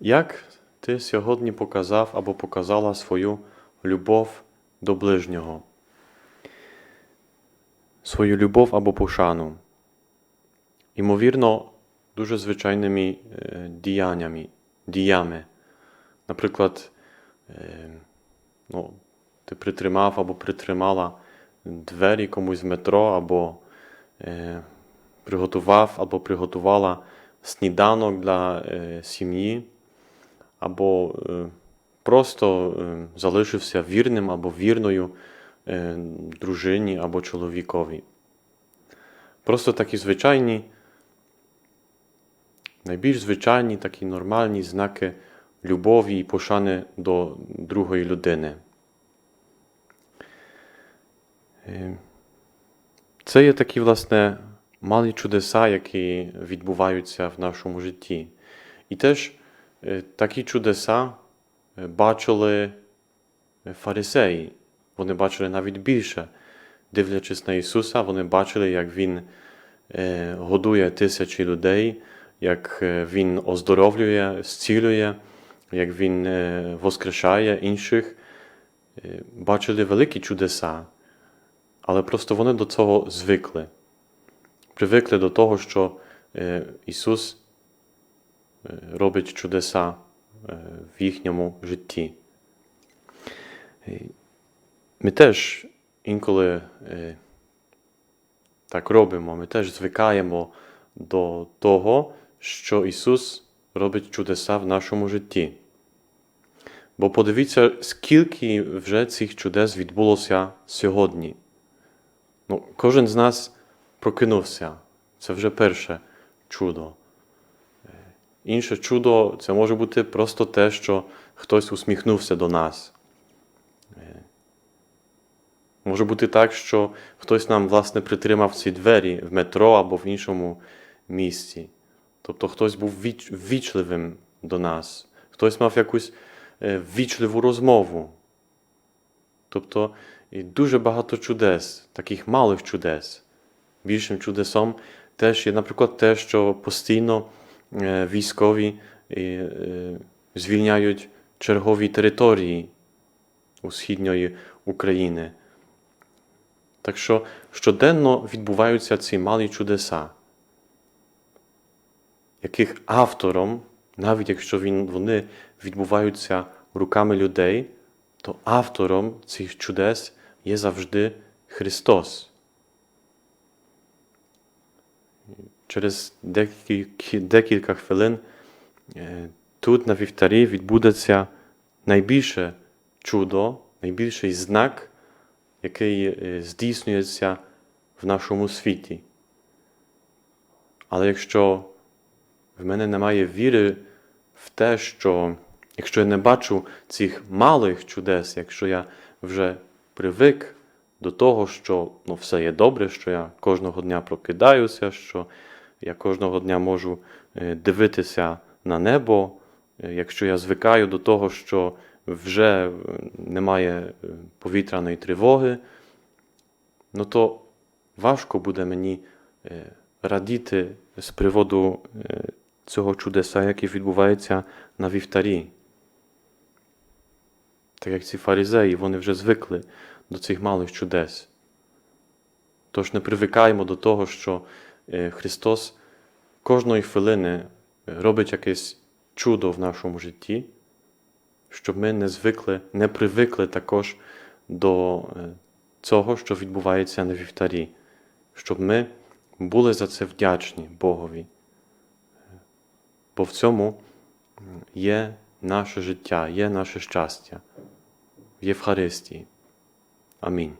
Як ти сьогодні показав або показала свою любов до ближнього? Свою любов або пошану? Ймовірно, дуже звичайними е, діяннями, діями. Наприклад, е, ну, ти притримав або притримала двері комусь в метро, або е, приготував або приготувала сніданок для е, сім'ї, або е, просто е, залишився вірним або вірною е, дружині або чоловікові. Просто такі звичайні, найбільш звичайні, такі нормальні знаки любові і пошани до другої людини. Це є такі, власне, малі чудеса, які відбуваються в нашому житті. І теж такі чудеса е, бачили е, фарисеї. Вони бачили навіть більше. Дивлячись на Ісуса, вони бачили, як Він е, годує тисячі людей, як е, Він оздоровлює, зцілює, як Він е, воскрешає інших. Е, Бачили великі чудеса, але просто вони до цього звикли. Привикли до того, що е, Ісус е, робить чудеса е, в їхньому житті. Е, Ми теж інколи е, так робимо, ми теж звикаємо до того, що Ісус робить чудеса в нашому житті. Бо подивіться, скільки вже цих чудес відбулося сьогодні. Ну, кожен з нас прокинувся. Це вже перше чудо. Інше чудо це може бути просто те, що хтось усміхнувся до нас. Е, Може бути так, що хтось нам, власне, притримав ці двері в метро або в іншому місці. Тобто хтось був віч- ввічливим до нас, хтось мав якусь е, ввічливу розмову. Тобто дуже багато чудес, таких малих чудес. Більшим чудесом теж є, наприклад, те, що постійно військові е, е, звільняють чергові території у східної України. Так що щоденно відбуваються ці малі чудеса, яких автором, навіть якщо він, вони відбуваються руками людей, то автором цих чудес є завжди Христос. Через декілька, хвилин е, тут на вівтарі відбудеться найбільше чудо, найбільший знак, який е, здійснюється в нашому світі. Але якщо в мене немає віри в те, що якщо я не бачу цих малих чудес, якщо я вже привик до того, що ну, все є добре, що я кожного дня прокидаюся, що я кожного дня можу е, дивитися на небо, е, якщо я звикаю до того, що вже е, немає повітряної тривоги, ну то важко буде мені радіти з приводу цього чудеса, яке відбувається на вівтарі. Так як ці фаризеї, вони вже звикли до цих малих чудес. Тож не привикаємо до того, що Христос кожної хвилини е, робить якесь чудо в нашому житті, щоб ми не звикли, не привикли також до е, цього, що відбувається на вівтарі, щоб ми були за це вдячні Богові. Бо в цьому є наше життя, є наше щастя в Євхаристії. Амінь.